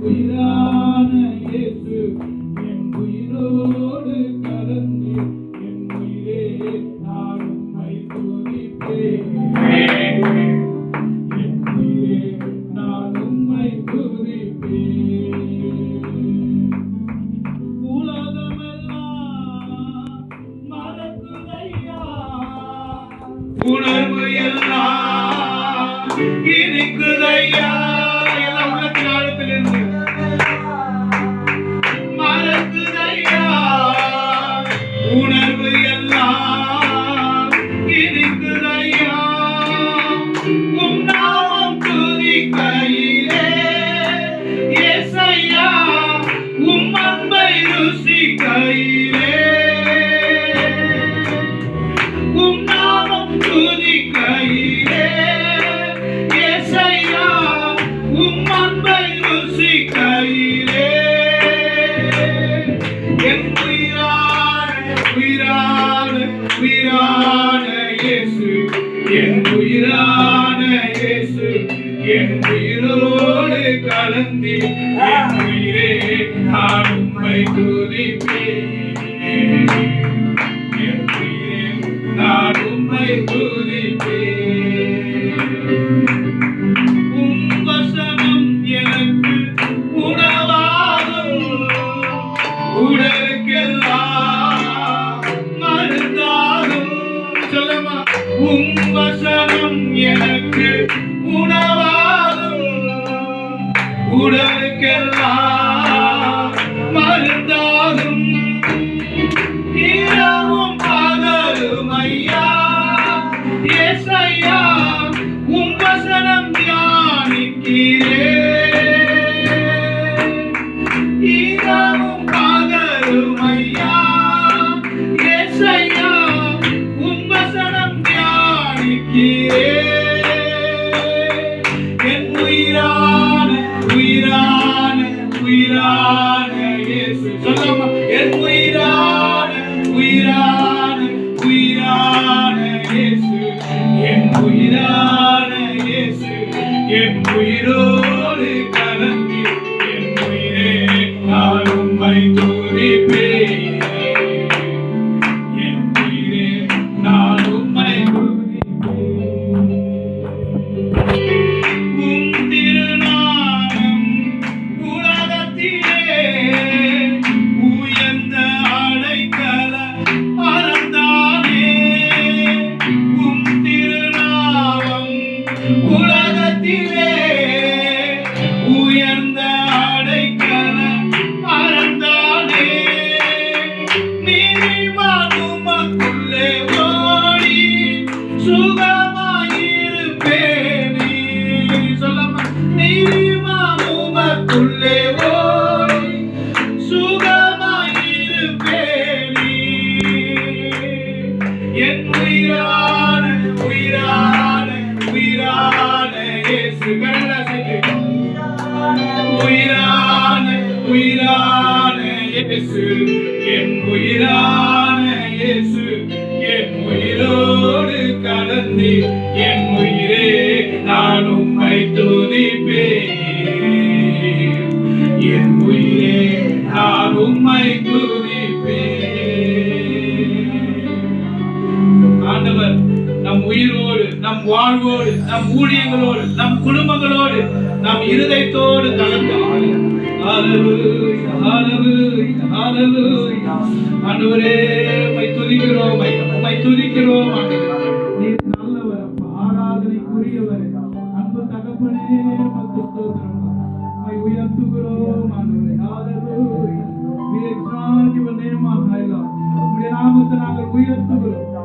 உயிரான இயேசு என் உயிரோடு கலந்து என் உயிரே நான் உம்மை துதிப்பேன். என் உயிரே நான் உம்மை துதிப்பேன். உலகமெல்லாம் மறக்குதையா? உணர்வு எல்லாம் எனக்கு துதிக்கையிலே ஏசையா உம் அன்பை ருசிக்கையிலே உம் நாமம் துதிக்கையிலே ஏசையா உம் அன்பை ருசிக்கையிலே என் உயிரான உயிரான உயிரான இயேசு என் உயிரான இயேசு என் கலந்தி என் உயிரே நான் உம்மை துதிப்பேன். என் உயிரே நான் உம்மை துதிப்பேன். உம் வசனம் எனக்கு உணவா উড়ন কেলা உயிரோடு கலந்து என் உயிரே நான் உம்மை தோ சுகமாயிருப்பேனே சொல்லமா நீதிமானுமக்குள்ளே ஓடி சுகமாயிருப்பேனே. என் உயிரான உயிரான உயிரான இயேசு கண்ணசிக்கு உயிரான உயிரான இயேசு. என் உயிரான இயேசு என் உயிரோடு கலந்து என் உயிரே நான் உம்மை துதிப்பேன். என் உயிரே நான் உம்மை துதிப்பேன். ஆண்டவர் நம் உயிரோடு நம் வாழ்வோடு நம் ஊழியங்களோடு நம் குடும்பங்களோடு நம் இருதயத்தோடு கலந்து ஹalleluya, ஆண்டவரே துதிக்கிறோம் ஐயா. உண்மை துதிக்கிறோம். நீர் நல்லவர் ஆராதனைக்குரியவர். அன்பு தகப்பனே பத்து ஸ்தோத்திரம். உண்மை உயர்த்துகிறோம் ஆண்டவரே. நாமத்தை நாங்கள் உயர்த்துகிறோம்.